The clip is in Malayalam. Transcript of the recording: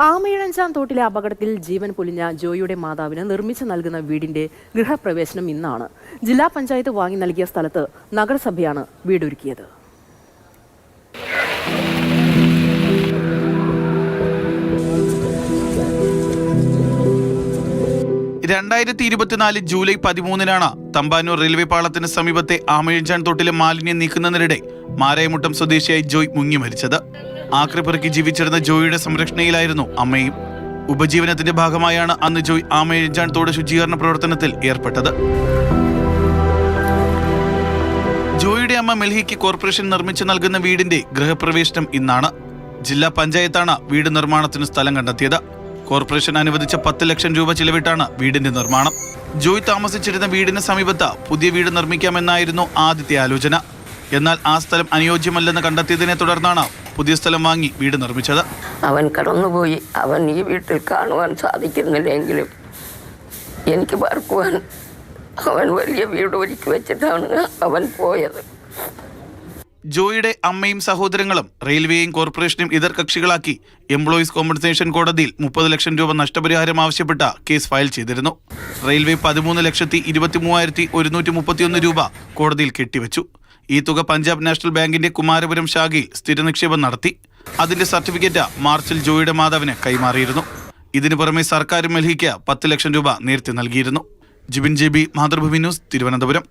ആമയിഴഞ്ചാം തോട്ടിലെ അപകടത്തിൽ ജീവൻ പൊലിഞ്ഞ ജോയിയുടെ മാതാവിന് നിർമ്മിച്ചു നൽകുന്ന വീടിന്റെ ഗൃഹപ്രവേശനം ഇന്നാണ്. ജില്ലാ പഞ്ചായത്ത് വാങ്ങി നൽകിയ സ്ഥലത്ത് നഗരസഭയാണ് വീടൊരുക്കിയത്. രണ്ടായിരത്തി ഇരുപത്തിനാല് ജൂലൈ പതിമൂന്നിനാണ് തമ്പാനൂർ റെയിൽവേ പാളത്തിന് സമീപത്തെ ആമയഞ്ചാൻ തൊട്ടിലെ മാലിന്യം നീക്കുന്നതിനിടെ മാരായമുട്ടം സ്വദേശിയായി ജോയ് മുങ്ങി മരിച്ചത്. ആക്രിപ്പെറുക്കി ജീവിച്ചിരുന്ന ജോയിയുടെ സംരക്ഷണയിലായിരുന്നു അമ്മയും. ഉപജീവനത്തിന്റെ ഭാഗമായാണ് അന്ന് ജോയ് ആമയഞ്ചാൻ തോട് ശുചീകരണ പ്രവർത്തനത്തിൽ ഏർപ്പെട്ടത്. ജോയിയുടെ അമ്മ മെൽഹിക്ക് കോർപ്പറേഷൻ നിർമ്മിച്ചു നൽകുന്ന വീടിന്റെ ഗൃഹപ്രവേശനം ഇന്നാണ്. ജില്ലാ പഞ്ചായത്താണ് വീട് നിർമ്മാണത്തിന് സ്ഥലം കണ്ടെത്തിയത്. കോർപ്പറേഷൻ അനുവദിച്ച പത്ത് ലക്ഷം രൂപ ചിലവിട്ടാണ് വീടിന്റെ നിർമ്മാണം. ജോയ് താമസിച്ചിരുന്ന വീടിന് സമീപത്ത് പുതിയ വീട് നിർമ്മിക്കാമെന്നായിരുന്നു ആദ്യത്തെ ആലോചന. എന്നാൽ ആ സ്ഥലം അനുയോജ്യമല്ലെന്ന് കണ്ടെത്തിയതിനെ തുടർന്നാണ് പുതിയ സ്ഥലം വാങ്ങി വീട് നിർമ്മിച്ചത്. അവൻ കടന്നുപോയി. അവൻ ഈ വീട്ടിൽ കാണുവാൻ സാധിക്കുന്നില്ലെങ്കിലും എനിക്ക് പാർക്കുവാൻ അവൻ വലിയ വീട് ഒരുക്കി വെച്ചിട്ടാണ് അവൻ പോയത്. ജോയിയുടെ അമ്മയും സഹോദരങ്ങളും റെയിൽവേയും കോർപ്പറേഷനും എതിർ കക്ഷികളാക്കി എംപ്ലോയീസ് കോമ്പൻസേഷൻ കോടതിയിൽ മുപ്പത് ലക്ഷം രൂപ നഷ്ടപരിഹാരം ആവശ്യപ്പെട്ട കേസ് ഫയൽ ചെയ്തിരുന്നു. റെയിൽവേ പതിമൂന്ന് ലക്ഷത്തി ഇരുപത്തി മൂവായിരത്തി ഒരുന്നൂറ്റി മുപ്പത്തിയൊന്ന് രൂപ കോടതിയിൽ കെട്ടിവച്ചു. ഈ തുക പഞ്ചാബ് നാഷണൽ ബാങ്കിന്റെ കുമാരപുരം ശാഖയിൽ സ്ഥിര നിക്ഷേപം നടത്തി. അതിന്റെ സർട്ടിഫിക്കറ്റ് മാർച്ചിൽ ജോയിയുടെ മാതാവിന് കൈമാറിയിരുന്നു. ഇതിനു പുറമെ സർക്കാരും മൽഹിക്ക് പത്ത് ലക്ഷം രൂപ നേരത്തെ നൽകിയിരുന്നു. Jibin J B Mathrubhumi news Thiruvananthapuram.